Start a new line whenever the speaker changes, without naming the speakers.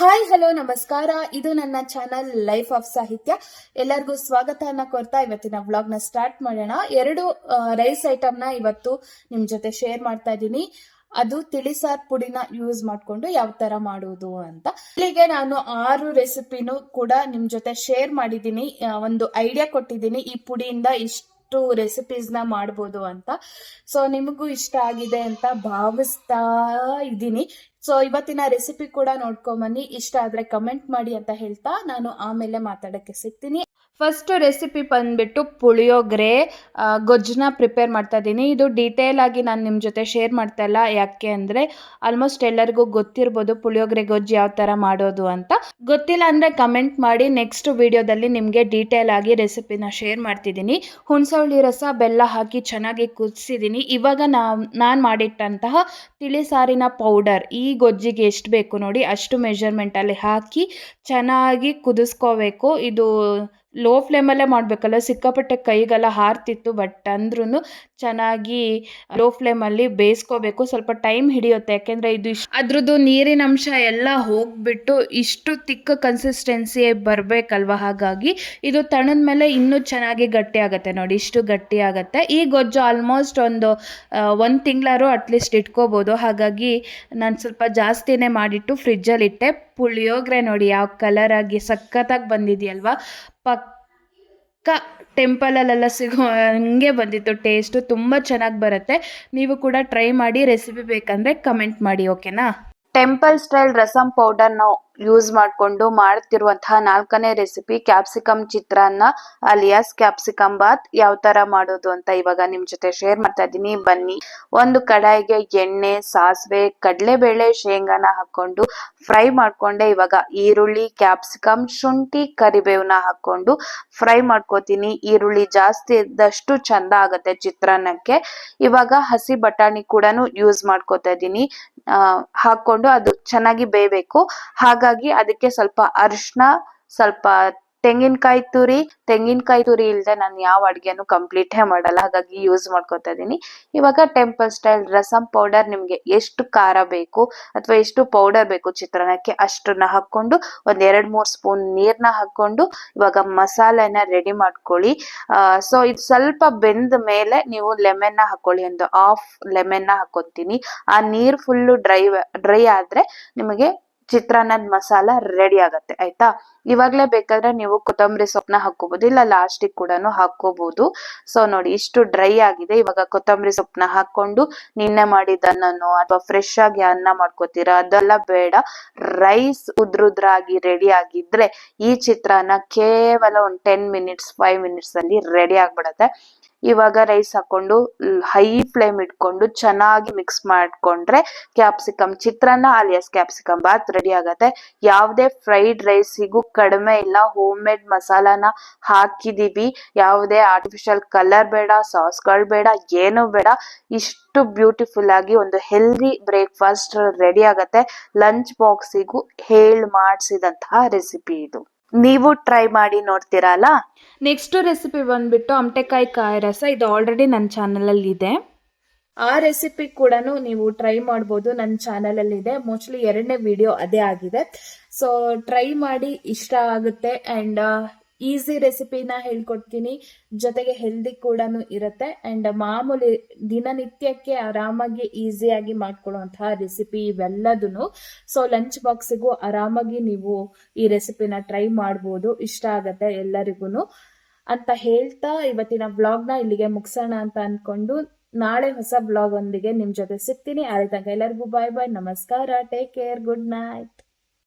Hi hello ನಮಸ್ಕಾರ. ಇದು ನನ್ನ ಚಾನಲ್ ಲೈಫ್ ಆಫ್ ಸಾಹಿತ್ಯ ಎಲ್ಲರಿಗೂ ಸ್ವಾಗತನ ಕೋರ್ತಾ ಇವತ್ತಿನ ವ್ಲಾಗ್ನ ಸ್ಟಾರ್ಟ್ ಮಾಡೋಣ. ಎರಡು ರೈಸ್ ಐಟಮ್ನ ಇವತ್ತು ನಿಮ್ ಜೊತೆ ಶೇರ್ ಮಾಡ್ತಾ ಇದ್ದೀನಿ. ಅದು ತಿಳಿಸಾರ್ ಪುಡಿನ ಯೂಸ್ ಮಾಡ್ಕೊಂಡು ಯಾವ ತರ ಮಾಡುವುದು ಅಂತ. ಇಲ್ಲಿಗೆ ನಾನು ಆರು ರೆಸಿಪಿನೂ ಕೂಡ ನಿಮ್ ಜೊತೆ ಶೇರ್ ಮಾಡಿದ್ದೀನಿ. ಒಂದು ಐಡಿಯಾ ಕೊಟ್ಟಿದ್ದೀನಿ. ಈ ಪುಡಿಯಿಂದ ಇಷ್ಟು ರೆಸಿಪೀಸ್ನ ಮಾಡ್ಬೋದು ಅಂತ. ಸೊ ನಿಮಗೂ ಇಷ್ಟ ಆಗಿದೆ ಅಂತ ಭಾವಿಸ್ತಾ ಇದ್ದೀನಿ. ಸೊ ಇವತ್ತಿನ ರೆಸಿಪಿ ಕೂಡ ನೋಡ್ಕೊಂಬನ್ನಿ. ಇಷ್ಟ ಆದ್ರೆ ಕಮೆಂಟ್ ಮಾಡಿ ಅಂತ ಹೇಳ್ತಾ ನಾನು ಆಮೇಲೆ ಮಾತಾಡಕ್ಕೆ ಸಿಗ್ತೀನಿ. ಫಸ್ಟ್ ರೆಸಿಪಿ ಬಂದ್ಬಿಟ್ಟು ಪುಳಿಯೋಗರೆ ಗೊಜ್ಜನ್ನ ಪ್ರಿಪೇರ್ ಮಾಡ್ತಾ ಇದ್ದೀನಿ. ಇದು ಡೀಟೇಲ್ ಆಗಿ ನಾನು ನಿಮ್ಮ ಜೊತೆ ಶೇರ್ ಮಾಡ್ತಾ ಇಲ್ಲ. ಯಾಕೆ ಅಂದರೆ ಆಲ್ಮೋಸ್ಟ್ ಎಲ್ಲರಿಗೂ ಗೊತ್ತಿರ್ಬೋದು ಪುಳಿಯೋಗರೆ ಗೊಜ್ಜು ಯಾವ ಥರ ಮಾಡೋದು ಅಂತ. ಗೊತ್ತಿಲ್ಲ ಅಂದರೆ ಕಮೆಂಟ್ ಮಾಡಿ. ನೆಕ್ಸ್ಟ್ ವಿಡಿಯೋದಲ್ಲಿ ನಿಮಗೆ ಡೀಟೇಲ್ ಆಗಿ ರೆಸಿಪಿನ ಶೇರ್ ಮಾಡ್ತಿದ್ದೀನಿ. ಹುಣ್ಸೌಳಿ ರಸ, ಬೆಲ್ಲ ಹಾಕಿ ಚೆನ್ನಾಗಿ ಕುದಿಸಿದ್ದೀನಿ. ಇವಾಗ ನಾ ನಾನು ಮಾಡಿಟ್ಟಂತಹ ತಿಳಿಸಾರಿನ ಪೌಡರ್ ಈ ಗೊಜ್ಜಿಗೆ ಎಷ್ಟು ಬೇಕು ನೋಡಿ ಅಷ್ಟು ಮೆಷರ್ಮೆಂಟಲ್ಲಿ ಹಾಕಿ ಚೆನ್ನಾಗಿ ಕುದಿಸ್ಕೋಬೇಕು. ಇದು ಲೋ ಫ್ಲೇಮಲ್ಲೇ ಮಾಡಬೇಕಲ್ಲ ಸಿಕ್ಕಾಪಟ್ಟೆ ಕೈಗೆಲ್ಲ ಹಾರ್ತಿತ್ತು ಬಟ್ ಅಂದ್ರೂ ಚೆನ್ನಾಗಿ ಲೋ ಫ್ಲೇಮಲ್ಲಿ ಬೇಯಿಸ್ಕೋಬೇಕು. ಸ್ವಲ್ಪ ಟೈಮ್ ಹಿಡಿಯುತ್ತೆ. ಯಾಕೆಂದರೆ ಇದು ಇಷ್ಟು ಅದ್ರದ್ದು ನೀರಿನ ಅಂಶ ಎಲ್ಲ ಹೋಗ್ಬಿಟ್ಟು ಇಷ್ಟು ತಿಕ್ಕ ಕನ್ಸಿಸ್ಟೆನ್ಸಿ ಬರಬೇಕಲ್ವ? ಹಾಗಾಗಿ ಇದು ತಣದ ಮೇಲೆ ಇನ್ನೂ ಚೆನ್ನಾಗಿ ಗಟ್ಟಿ ಆಗುತ್ತೆ ನೋಡಿ. ಇಷ್ಟು ಗಟ್ಟಿ ಆಗುತ್ತೆ. ಈ ಗೊಜ್ಜು ಆಲ್ಮೋಸ್ಟ್ ಒಂದು ಒಂದು ತಿಂಗಳಾರು ಅಟ್ಲೀಸ್ಟ್ ಇಟ್ಕೋಬೋದು. ಹಾಗಾಗಿ ನಾನು ಸ್ವಲ್ಪ ಜಾಸ್ತಿನೇ ಮಾಡಿಟ್ಟು ಫ್ರಿಜ್ಜಲ್ಲಿ ಇಟ್ಟೆ. ಪುಳಿಯೋಗರೆ ನೋಡಿ, ಯಾವ ಕಲರಾಗಿ ಸಖತ್ತಾಗಿ ಬಂದಿದೆಯಲ್ವಾ? ಪಕ್ಕ ಟೆಂಪಲಲ್ಲೆಲ್ಲ ಸಿಗೋ ಹಂಗೆ ಬಂದಿತ್ತು, ಟೇಸ್ಟು ತುಂಬ ಚೆನ್ನಾಗಿ ಬರುತ್ತೆ. ನೀವು ಕೂಡ ಟ್ರೈ ಮಾಡಿ, ರೆಸಿಪಿ ಬೇಕಂದರೆ ಕಮೆಂಟ್ ಮಾಡಿ, ಓಕೆನಾ? ಟೆಂಪಲ್ ಸ್ಟೈಲ್ ರಸಮ್ ಪೌಡರ್ನ ಯೂಸ್ ಮಾಡಿಕೊಂಡು ಮಾಡ್ತಿರುವಂತಹ ನಾಲ್ಕನೇ recipe capsicum chitranna alias capsicum bath ಯಾವ ತರ ಮಾಡೋದು ಅಂತ ಇವಾಗ ನಿಮ್ ಜೊತೆ ಶೇರ್ ಮಾಡ್ತಾ ಇದ್ದೀನಿ. ಬನ್ನಿ. ಒಂದು ಕಡಾಯಿಗೆ ಎಣ್ಣೆ, ಸಾಸಿವೆ, ಕಡಲೆಬೇಳೆ, ಶೇಂಗಾನ ಹಾಕೊಂಡು ಫ್ರೈ ಮಾಡ್ಕೊಂಡೆ. ಇವಾಗ ಈರುಳ್ಳಿ ಕ್ಯಾಪ್ಸಿಕಮ್ ಶುಂಠಿ ಕರಿಬೇವನ್ನ ಹಾಕೊಂಡು ಫ್ರೈ ಮಾಡ್ಕೋತೀನಿ. ಈರುಳ್ಳಿ ಜಾಸ್ತಿ ಇದ್ದಷ್ಟು ಚಂದ ಆಗತ್ತೆ ಚಿತ್ರಾನ್ನಕ್ಕೆ. ಇವಾಗ ಹಸಿ ಬಟಾಣಿ ಕೂಡ ಯೂಸ್ ಮಾಡ್ಕೋತಾ ಇದ್ದೀನಿ. ಹಾಕೊಂಡು ಅದು ಚೆನ್ನಾಗಿ ಬೇಯಬೇಕು. ಹಾಗಾಗಿ ಅದಕ್ಕೆ ಸ್ವಲ್ಪ ಅರಿಶಿನ ಸ್ವಲ್ಪ ತೆಂಗಿನಕಾಯಿ ತುರಿ ತೆಂಗಿನಕಾಯಿ ತುರಿ ಇಲ್ದೆ ನಾನು ಯಾವ ಅಡ್ಗೆನೂ ಕಂಪ್ಲೀಟೇ ಮಾಡಲ್ಲ, ಹಾಗಾಗಿ ಯೂಸ್ ಮಾಡ್ಕೊತಾ ಇದೀನಿ. ಇವಾಗ ಟೆಂಪಲ್ ಸ್ಟೈಲ್ ರಸಂ ಪೌಡರ್ ನಿಮ್ಗೆ ಎಷ್ಟು ಖಾರ ಬೇಕು ಅಥವಾ ಎಷ್ಟು ಪೌಡರ್ ಬೇಕು ಚಿತ್ರಾನ್ನಕ್ಕೆ ಅಷ್ಟನ್ನ ಹಾಕೊಂಡು ಒಂದ್ ಎರಡ್ ಮೂರ್ ಸ್ಪೂನ್ ನೀರ್ನ ಹಾಕೊಂಡು ಇವಾಗ ಮಸಾಲೆನ ರೆಡಿ ಮಾಡ್ಕೊಳ್ಳಿ. ಸೊ ಇದು ಸ್ವಲ್ಪ ಬೆಂದ ಮೇಲೆ ನೀವು ಲೆಮನ್ ಹಾಕೊಳ್ಳಿ, ಒಂದು ಹಾಫ್ ಲೆಮನ್ ಹಾಕೊತೀನಿ. ಆ ನೀರ್ ಫುಲ್ಲು ಡ್ರೈ ಡ್ರೈ ಆದ್ರೆ ನಿಮಗೆ ಚಿತ್ರಾನ್ನದ ಮಸಾಲ ರೆಡಿ ಆಗತ್ತೆ, ಆಯ್ತಾ? ಇವಾಗ್ಲೇ ಬೇಕಾದ್ರೆ ನೀವು ಕೊತ್ತಂಬರಿ ಸೊಪ್ಪನ್ನ ಹಾಕೋಬಹುದು ಇಲ್ಲ ಲಾಸ್ಟಿಗೆ ಕೂಡ ಹಾಕೋಬಹುದು ಸೊ ನೋಡಿ, ಇಷ್ಟು ಡ್ರೈ ಆಗಿದೆ. ಇವಾಗ ಕೊತ್ತಂಬರಿ ಸೊಪ್ಪನ್ನ ಹಾಕೊಂಡು ನಿನ್ನೆ ಮಾಡಿದ ಅನ್ನನೋ ಅಥವಾ ಫ್ರೆಶ್ ಆಗಿ ಅನ್ನ ಮಾಡ್ಕೋತೀರಾ, ಅದೆಲ್ಲ ಬೇಡ. ರೈಸ್ ಉದ್ರುದ್ರಾಗಿ ರೆಡಿ ಆಗಿದ್ರೆ ಈ ಚಿತ್ರಾನ್ನ ಕೇವಲ ಒಂದ್ ಟೆನ್ ಮಿನಿಟ್ಸ್ ಫೈವ್ ಮಿನಿಟ್ಸ್ ಅಲ್ಲಿ ರೆಡಿ ಆಗ್ಬಿಡತ್ತೆ. ಇವಾಗ ರೈಸ್ ಹಾಕೊಂಡು ಹೈ ಫ್ಲೇಮ್ ಇಟ್ಕೊಂಡು ಚೆನ್ನಾಗಿ ಮಿಕ್ಸ್ ಮಾಡ್ಕೊಂಡ್ರೆ capsicum chitranna alias capsicum bath ready ಆಗತ್ತೆ. ಯಾವುದೇ ಫ್ರೈಡ್ ರೈಸಿಗೂ ಕಡಿಮೆ ಇಲ್ಲ. ಹೋಮ್ ಮೇಡ್ ಮಸಾಲಾನ ಹಾಕಿದೀವಿ. ಯಾವುದೇ ಆರ್ಟಿಫಿಷಿಯಲ್ ಕಲರ್ ಬೇಡ ಸಾಸ್ಗಳು ಬೇಡ, ಏನು ಬೇಡ. ಇಷ್ಟು ಬ್ಯೂಟಿಫುಲ್ ಆಗಿ ಒಂದು ಹೆಲ್ದಿ ಬ್ರೇಕ್ಫಾಸ್ಟ್ ರೆಡಿ ಆಗತ್ತೆ. ಲಂಚ್ ಬಾಕ್ಸಿಗೂ ಹೇಳ್ ಮಾಡಿಸಿದಂತಹ ರೆಸಿಪಿ ಇದು. ನೀವು ಟ್ರೈ ಮಾಡಿ ನೋಡ್ತೀರಲ್ಲ ನೆಕ್ಸ್ಟ್ ರೆಸಿಪಿ ಬಂದ್ಬಿಟ್ಟು ಅಮಟೆಕಾಯಿ ಕಾಯಿ ರಸ. ಇದು ಆಲ್ರೆಡಿ ನನ್ನ ಚಾನಲಲ್ಲಿ ಇದೆ ಆ ರೆಸಿಪಿ ಕೂಡ ನೀವು ಟ್ರೈ ಮಾಡ್ಬೋದು ನನ್ನ ಚಾನಲಲ್ಲಿ ಇದೆ ಮೋಸ್ಟ್ಲಿ ಎರಡನೇ ವಿಡಿಯೋ ಅದೇ ಆಗಿದೆ. ಸೊ ಟ್ರೈ ಮಾಡಿ ಇಷ್ಟ ಆಗುತ್ತೆ ಅಂಡ್ ಈಸಿ ರೆಸಿಪಿನ ಹೇಳ್ಕೊಡ್ತೀನಿ. ಜೊತೆಗೆ ಹೆಲ್ದಿ ಕೂಡ ಇರುತ್ತೆ ಅಂಡ್ ಮಾಮೂಲಿ ದಿನನಿತ್ಯಕ್ಕೆ ಆರಾಮಾಗಿ ಈಸಿಯಾಗಿ ಮಾಡ್ಕೊಳ್ಳುವಂತಹ ರೆಸಿಪಿ ಇವೆಲ್ಲದೂ ಸೊ ಲಂಚ್ ಬಾಕ್ಸಿಗೂ ಆರಾಮಾಗಿ ನೀವು ಈ ರೆಸಿಪಿನ ಟ್ರೈ ಮಾಡ್ಬೋದು. ಇಷ್ಟ ಆಗತ್ತೆ ಎಲ್ಲರಿಗೂ ಅಂತ ಹೇಳ್ತಾ ಇವತ್ತಿನ ವ್ಲಾಗ್ನ ಇಲ್ಲಿಗೆ ಮುಗಿಸೋಣ ಅಂತ ಅನ್ಕೊಂಡು. ನಾಳೆ ಹೊಸ ಬ್ಲಾಗ್ ಒಂದಿಗೆ ನಿಮ್ ಜೊತೆ ಸಿಗ್ತೀನಿ. ಅಲ್ಲಿ ತನಕ ಎಲ್ಲರಿಗೂ ಬಾಯ್ ಬಾಯ್ ನಮಸ್ಕಾರ. Take care good night